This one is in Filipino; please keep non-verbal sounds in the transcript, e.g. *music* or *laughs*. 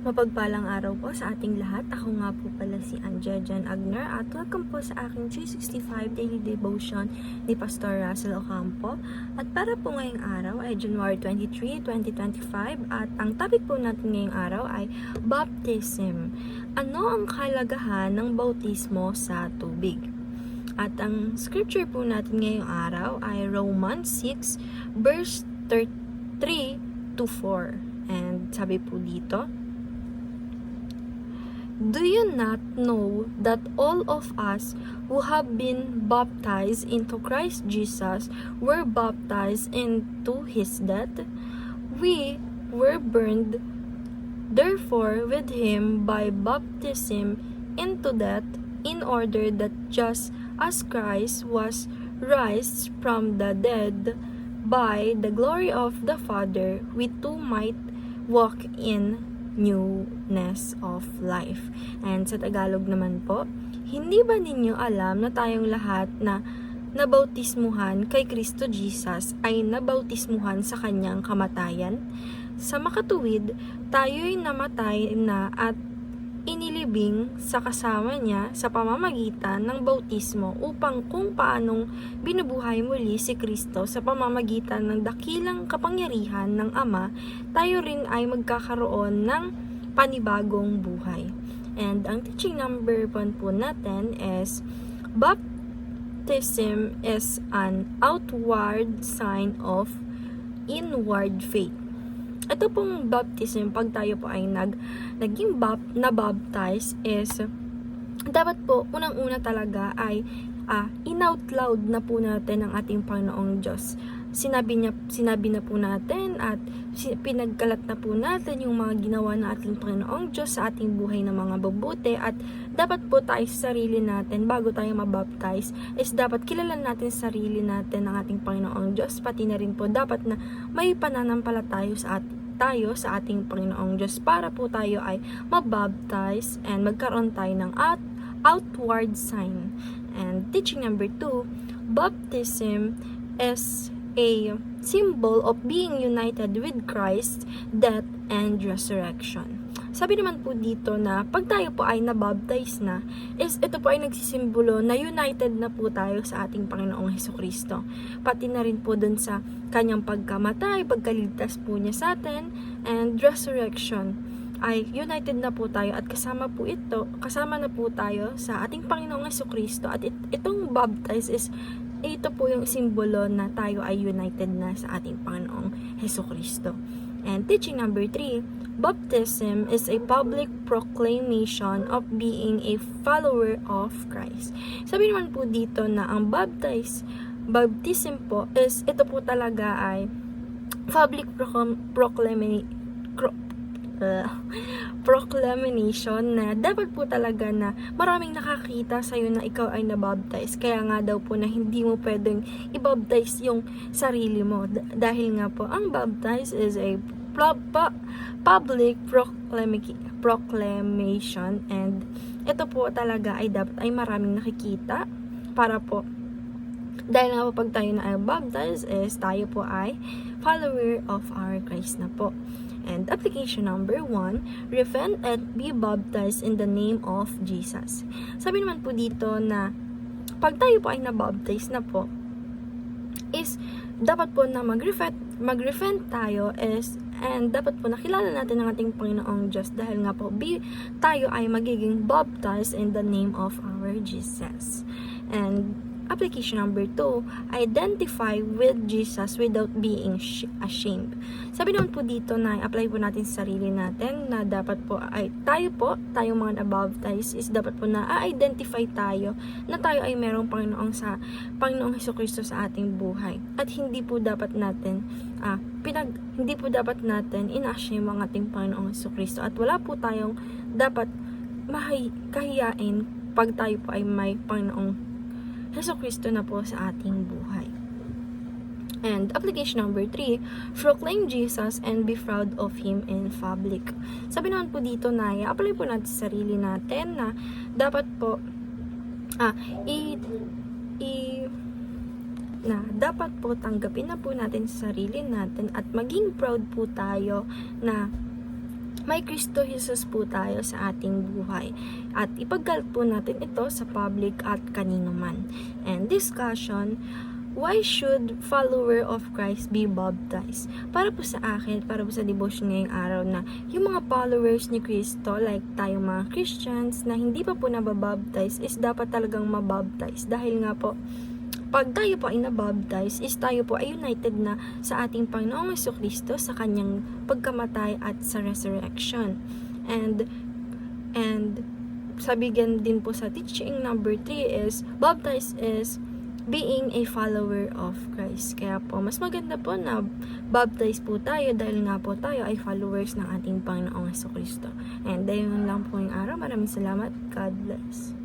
Mapagpalang araw po sa ating lahat. Ako nga po pala si Anja Jan Agner at welcome po sa aking 365 Daily Devotion ni Pastor Russell Ocampo. At para po ngayong araw ay January 23, 2025 at ang topic po natin ngayong araw ay Baptism. Ano ang kalagahan ng bautismo sa tubig? At ang scripture po natin ngayong araw ay Romans 6 verse 3 to 4. And sabi po dito, Do you not know that all of us who have been baptized into Christ Jesus were baptized into his death? We were burned therefore with him by baptism into death in order that just as Christ was raised from the dead by the glory of the Father, we too might walk in newness of life. And sa Tagalog naman po, hindi ba ninyo alam na tayong lahat na nabautismuhan kay Kristo Jesus ay nabautismuhan sa kanyang kamatayan? Sa makatuwid, tayo'y namatay na at inilibing sa kasama niya sa pamamagitan ng bautismo upang kung paanong binubuhay muli si Kristo sa pamamagitan ng dakilang kapangyarihan ng Ama, tayo rin ay magkakaroon ng panibagong buhay. And ang teaching number 1 po natin is Baptism is an outward sign of inward faith. Ito pong baptism, pag tayo po ay nag, naging bap, na-baptize is, dapat po, unang-una talaga ay ah, in-out loud na po natin ang ating Panginoong Diyos. Sinabi, niya, sinabi na po natin at pinagkalat na po natin yung mga ginawa ng ating Panginoong Diyos sa ating buhay ng mga babuti at dapat po tayo sa sarili natin bago tayo mabaptize is dapat kilala natin sa sarili natin ng ating Panginoong Diyos pati na rin po dapat na may pananampalataya sa ating tayo sa ating Panginoong Diyos para po tayo ay mabaptize and magkaroon tayo ng out, outward sign. And teaching number two, baptism is a symbol of being united with Christ, death, and resurrection. Sabi naman po dito na pag tayo po ay nabaptize na, is ito po ay nagsisimbolo na united na po tayo sa ating Panginoong Heso Kristo. Pati na rin po dun sa kanyang pagkamatay, pagkaligtas po niya sa atin, and resurrection ay united na po tayo at kasama po ito, kasama na po tayo sa ating Panginoong Heso Kristo at it, itong baptize is ito po yung simbolo na tayo ay united na sa ating Panginoong Heso Kristo. And teaching number 3, baptism is a public proclamation of being a follower of Christ. Sabi naman po dito na ang baptize, baptism po is ito po talaga ay public proclam- proclama- cro- uh, *laughs* proclamation na dapat po talaga na maraming nakakita sa iyo na ikaw ay nabaptize. Kaya nga daw po na hindi mo pwedeng ibaptize yung sarili mo. D- dahil nga po, ang baptize is a pu- public proclamation and ito po talaga ay dapat ay maraming nakikita para po dahil nga po pag tayo na ay baptized is tayo po ay follower of our Christ na po. And application number one, repent and be baptized in the name of Jesus. Sabi naman po dito na pag tayo po ay nabaptize na po, is dapat po na mag-repent, mag-repent tayo is and dapat po nakilala natin ang ating Panginoong Diyos dahil nga po be, tayo ay magiging baptized in the name of our Jesus. And application number 2, identify with Jesus without being sh- ashamed. Sabi naman po dito na apply po natin sa sarili natin na dapat po ay tayo po, tayong mga nabaptize is dapat po na identify tayo na tayo ay merong Panginoong sa Panginoong Hesus Kristo sa ating buhay. At hindi po dapat natin ah, pinag hindi po dapat natin ina-shame ang ating Panginoong Hesus Kristo at wala po tayong dapat mahay kahiyain pag tayo po ay may Panginoong Heso Kristo na po sa ating buhay. And application number 3, proclaim Jesus and be proud of Him in public. Sabi naman po dito na i-apply po natin sa sarili natin na dapat po ah, i, i na dapat po tanggapin na po natin sa sarili natin at maging proud po tayo na may Kristo Jesus po tayo sa ating buhay. At ipagkalat po natin ito sa public at kanino man. And discussion, why should follower of Christ be baptized? Para po sa akin, para po sa devotion ngayong araw na yung mga followers ni Kristo, like tayong mga Christians na hindi pa po nababaptize, is dapat talagang mabaptize. Dahil nga po, pag tayo po ay nabaptize, is tayo po ay united na sa ating Panginoong Yeso Kristo sa kanyang pagkamatay at sa resurrection. And, and, sabi gan din po sa teaching number 3 is, baptize is being a follower of Christ. Kaya po, mas maganda po na baptize po tayo dahil nga po tayo ay followers ng ating Panginoong Kristo. And dahil lang po yung araw. Maraming salamat. God bless.